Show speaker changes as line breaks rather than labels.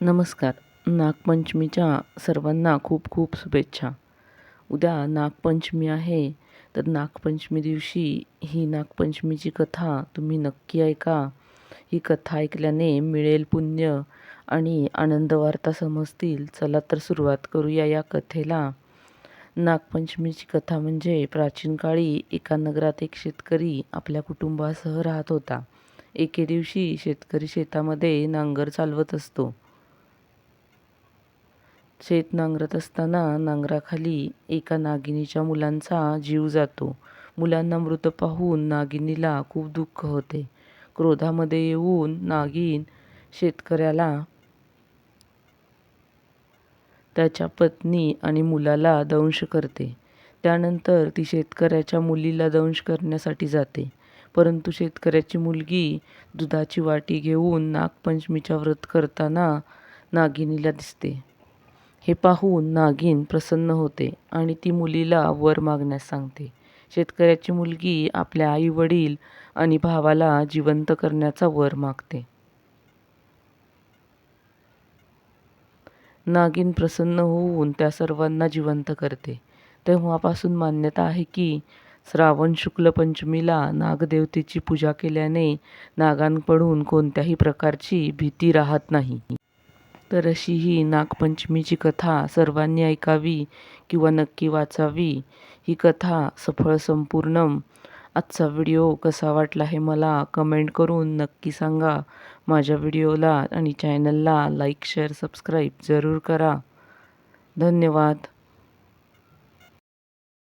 नमस्कार. नागपंचमीच्या सर्वांना खूप खूप शुभेच्छा. उद्या नागपंचमी आहे तर नागपंचमी दिवशी ही नागपंचमीची कथा तुम्ही नक्की ऐका. ही कथा ऐकल्याने मिळेल पुण्य आणि आनंद वार्ता समजतील. चला तर सुरुवात करूया या कथेला. नागपंचमीची कथा म्हणजे प्राचीन काळी एका नगरात एक शेतकरी आपल्या कुटुंबासह राहत होता. एके दिवशी शेतकरी शेतामध्ये नांगर चालवत असतो. शेत नांगरत असताना नांगराखाली एका नागिनीच्या मुलांचा जीव जातो. मुलांना मृत पाहून नागिनीला खूप दुःख होते. क्रोधामध्ये येऊन नागिन शेतकऱ्याला त्याच्या पत्नी आणि मुलाला दंश करते. त्यानंतर ती शेतकऱ्याच्या मुलीला दंश करण्यासाठी जाते. परंतु शेतकऱ्याची मुलगी दुधाची वाटी घेऊन नागपंचमीच्या व्रत करताना नागिनीला दिसते. हे पाहून नागिन प्रसन्न होते आणि ती मुलीला वर मागण्यास सांगते. शेतकऱ्याची मुलगी आपल्या आई वडील आणि भावाला जिवंत करण्याचा वर मागते. नागिन प्रसन्न होऊन त्या सर्वांना जिवंत करते. तेव्हापासून मान्यता आहे की श्रावण शुक्ल पंचमीला नागदेवतेची पूजा केल्याने नागांकडून कोणत्याही प्रकारची भीती राहत नाही. तर अशी ही नागपंचमीची कथा सर्वांनी ऐकावी किंवा नक्की वाचावी. ही कथा सफळ संपूर्ण आजचा व्हिडिओ कसा वाटला हे मला कमेंट करून नक्की सांगा. माझ्या व्हिडिओला आणि चॅनलला लाईक शेअर सबस्क्राईब जरूर करा. धन्यवाद.